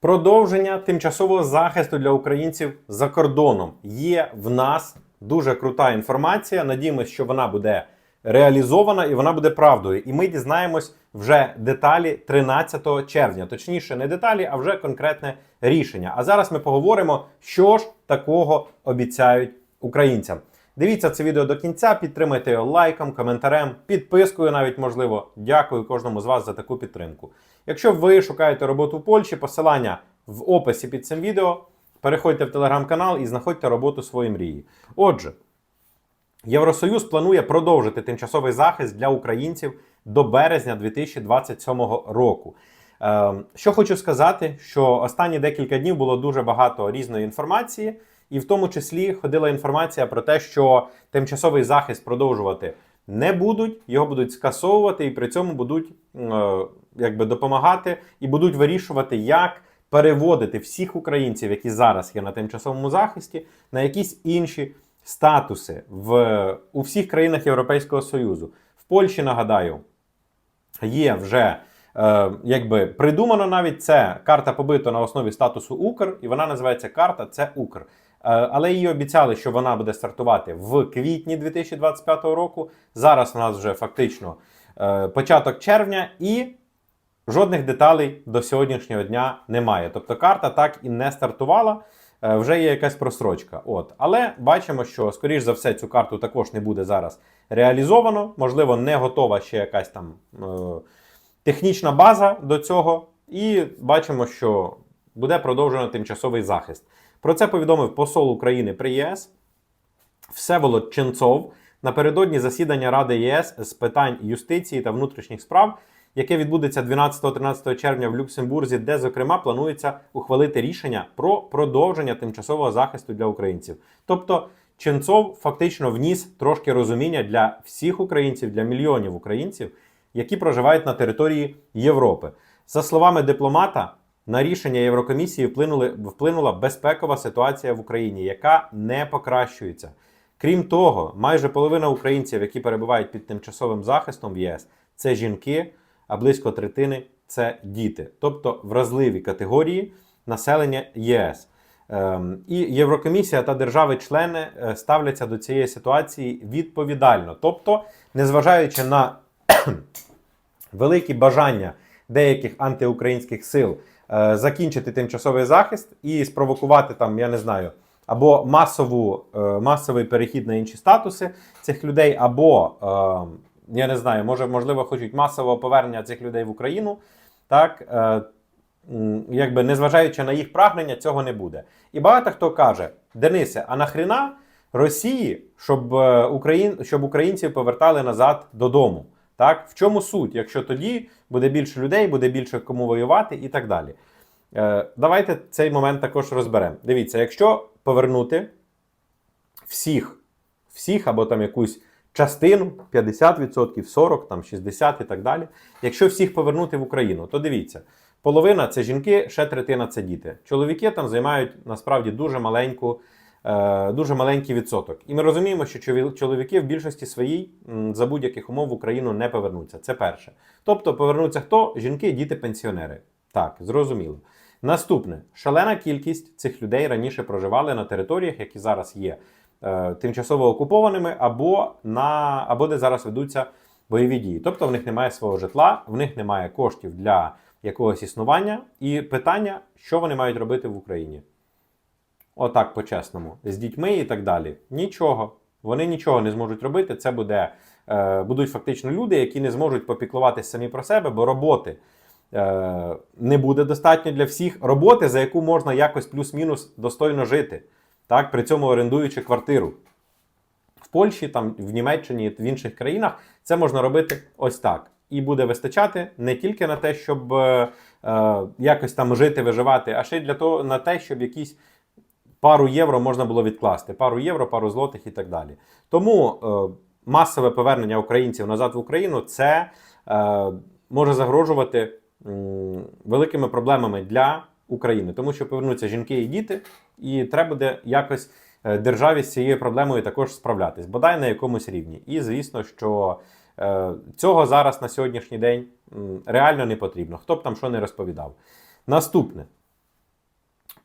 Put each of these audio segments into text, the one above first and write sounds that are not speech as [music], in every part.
Продовження тимчасового захисту для українців за кордоном є в нас дуже крута інформація. Надіємося, що вона буде реалізована і вона буде правдою. І ми дізнаємось вже деталі 13 червня. Точніше, не деталі, а вже конкретне рішення. А зараз ми поговоримо, що ж такого обіцяють українцям. Дивіться це відео до кінця, підтримайте його лайком, коментарем, підпискою навіть можливо. Дякую кожному з вас за таку підтримку. Якщо ви шукаєте роботу в Польщі, посилання в описі під цим відео. Переходьте в телеграм-канал і знаходьте роботу своєї мрії. Отже, Євросоюз планує продовжити тимчасовий захист для українців до березня 2027 року. Е, що хочу сказати, що останні декілька днів було дуже багато різної інформації, і в тому числі ходила інформація про те, що тимчасовий захист продовжувати не будуть, його будуть скасовувати і при цьому будуть е, якби допомагати і будуть вирішувати, як переводити всіх українців, які зараз є на тимчасовому захисті, на якісь інші статуси в, у всіх країнах Європейського Союзу. В Польщі, нагадаю, є вже е, якби придумано навіть це карта побиту на основі статусу Укр, і вона називається карта це Укр. Е, але її обіцяли, що вона буде стартувати в квітні 2025 року. Зараз у нас вже фактично е, початок червня, і жодних деталей до сьогоднішнього дня немає. Тобто карта так і не стартувала. е, Вже є якась просрочка. От. Але бачимо, що, скоріш за все, цю карту також не буде зараз реалізовано. Можливо, не готова ще якась там е, технічна база до цього. І бачимо, що буде продовжено тимчасовий захист. Про це повідомив посол України при ЄС Всеволод Ченцов напередодні засідання Ради ЄС з питань юстиції та внутрішніх справ, яке відбудеться 12-13 червня в Люксембурзі, де, зокрема, планується ухвалити рішення про продовження тимчасового захисту для українців. Тобто, Ченцов фактично вніс трошки розуміння для всіх українців, для мільйонів українців, які проживають на території Європи. За словами дипломата, на рішення Єврокомісії вплинули, вплинула безпекова ситуація в Україні, яка не покращується. Крім того, майже половина українців, які перебувають під тимчасовим захистом в ЄС, це жінки, а близько третини це діти, тобто вразливі категорії населення ЄС. Ем, І Єврокомісія та держави-члени е, ставляться до цієї ситуації відповідально. Тобто, незважаючи на [clears throat] великі бажання деяких антиукраїнських сил закінчити тимчасовий захист і спровокувати там, я не знаю, або масову, е, масовий перехід на інші статуси цих людей, або е, я не знаю, може, можливо, хочуть масового повернення цих людей в Україну. Так, е, якби незважаючи на їх прагнення, цього не буде. І багато хто каже: Денисе, а нахрена Росії, щоб, е, Україн, щоб українців повертали назад додому? Так, в чому суть? Якщо тоді буде більше людей, буде більше кому воювати і так далі. Е, давайте цей момент також розберемо. Дивіться, якщо повернути всіх, всіх або там якусь частину 50%, 40%, там 60% і так далі. Якщо всіх повернути в Україну, то дивіться, половина це жінки, ще третина це діти. Чоловіки там займають насправді дуже маленьку. Е, Дуже маленький відсоток. І ми розуміємо, що чолові- чоловіки в більшості своїй за будь-яких умов в Україну не повернуться. Це перше. Тобто повернуться хто? Жінки, діти, пенсіонери. Так, зрозуміло. Наступне шалена кількість цих людей раніше проживали на територіях, які зараз є е, тимчасово окупованими, або на або де зараз ведуться бойові дії. Тобто в них немає свого житла, в них немає коштів для якогось існування. І питання, що вони мають робити в Україні. Отак, по-чесному, з дітьми і так далі. Нічого. Вони нічого не зможуть робити. Це буде, е, будуть фактично люди, які не зможуть попіклуватися самі про себе, бо роботи е, не буде достатньо для всіх. Роботи, за яку можна якось плюс-мінус достойно жити, так, при цьому орендуючи квартиру. В Польщі, там, в Німеччині, в інших країнах це можна робити ось так. І буде вистачати не тільки на те, щоб е, е, якось там жити, виживати, а ще й для того на те, щоб якісь пару євро можна було відкласти. Пару євро, пару злотих і так далі. Тому е, масове повернення українців назад в Україну це е, може загрожувати м, великими проблемами для України, тому що повернуться жінки і діти, і треба буде якось е, державі з цією проблемою також справлятись, бодай на якомусь рівні. І звісно, що е, цього зараз на сьогоднішній день реально не потрібно. Хто б там що не розповідав. Наступне.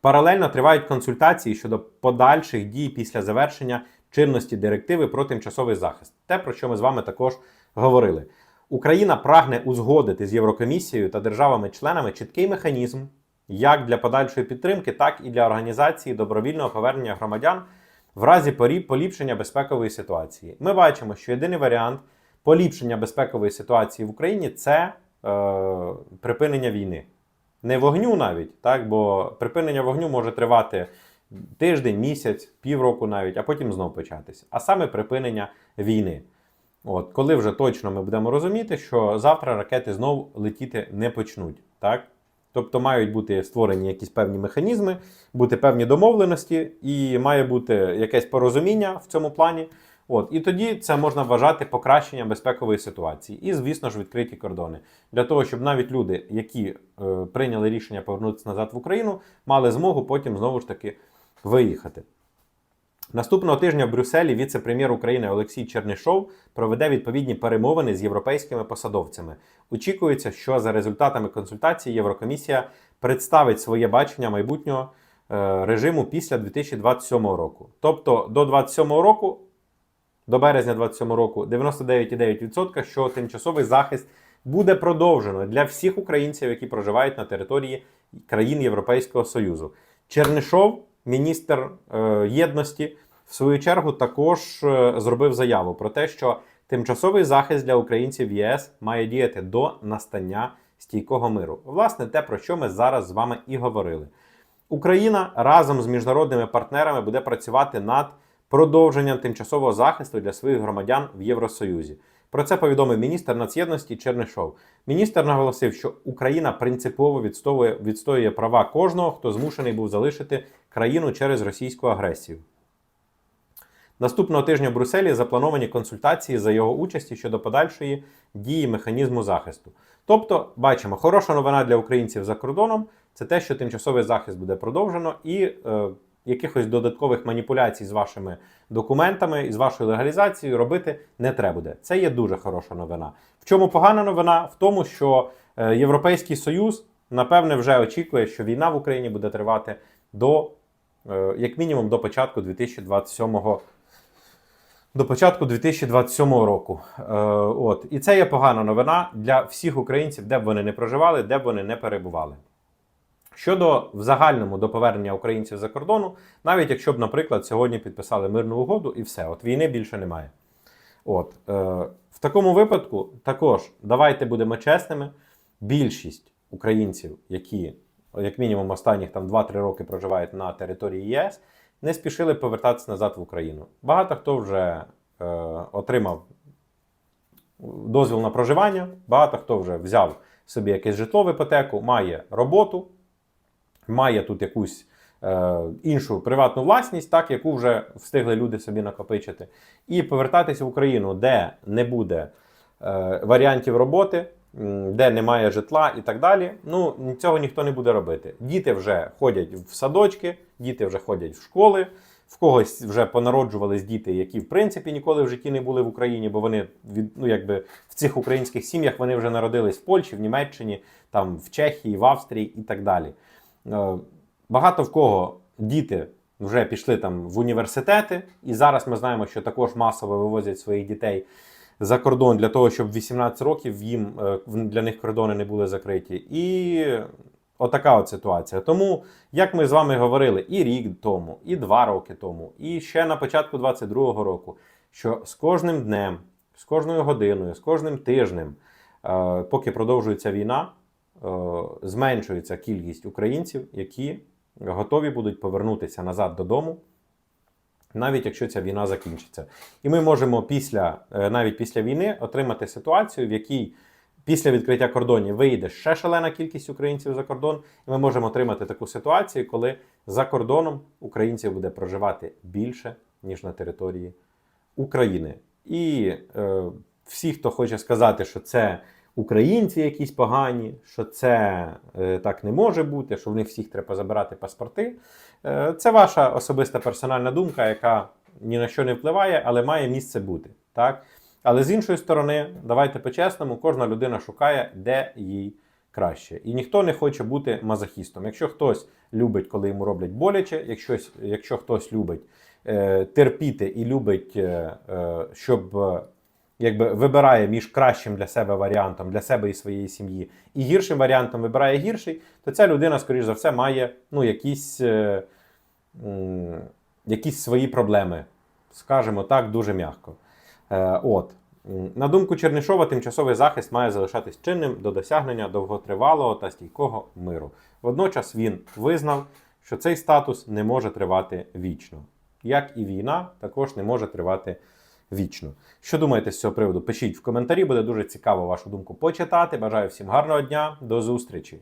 Паралельно тривають консультації щодо подальших дій після завершення чинності директиви про тимчасовий захист. Те, про що ми з вами також говорили. Україна прагне узгодити з Єврокомісією та державами-членами чіткий механізм як для подальшої підтримки, так і для організації добровільного повернення громадян в разі поліпшення безпекової ситуації. Ми бачимо, що єдиний варіант поліпшення безпекової ситуації в Україні це е, припинення війни. Не вогню навіть, так, бо припинення вогню може тривати тиждень, місяць, півроку навіть, а потім знов початися. А саме припинення війни. От, коли вже точно ми будемо розуміти, що завтра ракети знов летіти не почнуть. Так? Тобто мають бути створені якісь певні механізми, бути певні домовленості, і має бути якесь порозуміння в цьому плані. От, і тоді це можна вважати покращенням безпекової ситуації. І, звісно ж, відкриті кордони для того, щоб навіть люди, які е, прийняли рішення повернутися назад в Україну, мали змогу потім знову ж таки виїхати. Наступного тижня в Брюсселі віце-прем'єр України Олексій Чернишов проведе відповідні перемовини з європейськими посадовцями. Очікується, що за результатами консультацій Єврокомісія представить своє бачення майбутнього е, режиму після 2027 року. Тобто до 2027 року, до березня 2027 року, 99,9%, що тимчасовий захист буде продовжено для всіх українців, які проживають на території країн Європейського Союзу. Чернишов, міністр е, єдності, в свою чергу також е, зробив заяву про те, що тимчасовий захист для українців ЄС має діяти до настання стійкого миру. Власне, те, про що ми зараз з вами і говорили. Україна разом з міжнародними партнерами буде працювати над продовженням тимчасового захисту для своїх громадян в Євросоюзі. Про це повідомив міністр нацєдності Чернишов. Міністр наголосив, що Україна принципово відстоює, відстоює права кожного, хто змушений був залишити країну через російську агресію. Наступного тижня в Брюсселі заплановані консультації за його участі щодо подальшої дії механізму захисту. Тобто, бачимо, хороша новина для українців за кордоном це те, що тимчасовий захист буде продовжено, і е, якихось додаткових маніпуляцій з вашими документами і з вашою легалізацією робити не треба буде. Це є дуже хороша новина. В чому погана новина? В тому, що е, Європейський Союз напевне вже очікує, що війна в Україні буде тривати до е, як мінімум до початку 2027 року. До початку 2027 року. Е, от. І це є погана новина для всіх українців, де б вони не проживали, де б вони не перебували. Щодо в загальному до повернення українців за кордону, навіть якщо б, наприклад, сьогодні підписали мирну угоду і все, от війни більше немає. От, е, в такому випадку також давайте будемо чесними. Більшість українців, які, як мінімум, останніх там 2-3 роки проживають на території ЄС, не спішили повертатися назад в Україну. Багато хто вже е, отримав дозвіл на проживання, багато хто вже взяв собі якесь житло в іпотеку, має роботу, має тут якусь е, іншу приватну власність, так, яку вже встигли люди собі накопичити. І повертатися в Україну, де не буде е, варіантів роботи, де немає житла і так далі. Ну, цього ніхто не буде робити. Діти вже ходять в садочки, діти вже ходять в школи. В когось вже понароджувались діти, які в принципі ніколи в житті не були в Україні, бо вони від ну якби в цих українських сім'ях вони вже народились в Польщі, в Німеччині, там в Чехії, в Австрії і так далі. Е, Багато в кого діти вже пішли там в університети, і зараз ми знаємо, що також масово вивозять своїх дітей за кордон для того, щоб 18 років їм е, для них кордони не були закриті. І отака от ситуація. Тому, як ми з вами говорили і рік тому, і два роки тому, і ще на початку 22-го року, що з кожним днем, з кожною годиною, з кожним тижнем, е, поки продовжується війна, зменшується кількість українців, які готові будуть повернутися назад додому, навіть якщо ця війна закінчиться. І ми можемо після, е, навіть після війни отримати ситуацію, в якій після відкриття кордонів вийде ще шалена кількість українців за кордон, і ми можемо отримати таку ситуацію, коли за кордоном українців буде проживати більше, ніж на території України. І е, всі, хто хоче сказати, що це українці якісь погані, що це е, так не може бути, що в них всіх треба забирати паспорти. Е, це ваша особиста персональна думка, яка ні на що не впливає, але має місце бути. Так? Але з іншої сторони, давайте по-чесному, кожна людина шукає, де їй краще. І ніхто не хоче бути мазохістом. Якщо хтось любить, коли йому роблять боляче, якщо, якщо хтось любить е, терпіти і любить, е, е, щоб якби вибирає між кращим для себе варіантом, для себе і своєї сім'ї, і гіршим варіантом вибирає гірший, то ця людина, скоріш за все, має ну, якісь, е, м, якісь свої проблеми. Скажімо так, дуже м'яко. Е, от. На думку Чернишова, тимчасовий захист має залишатись чинним до досягнення довготривалого та стійкого миру. Водночас він визнав, що цей статус не може тривати вічно. Як і війна, також не може тривати вічно. Що думаєте з цього приводу? Пишіть в коментарі, буде дуже цікаво вашу думку почитати. Бажаю всім гарного дня, до зустрічі!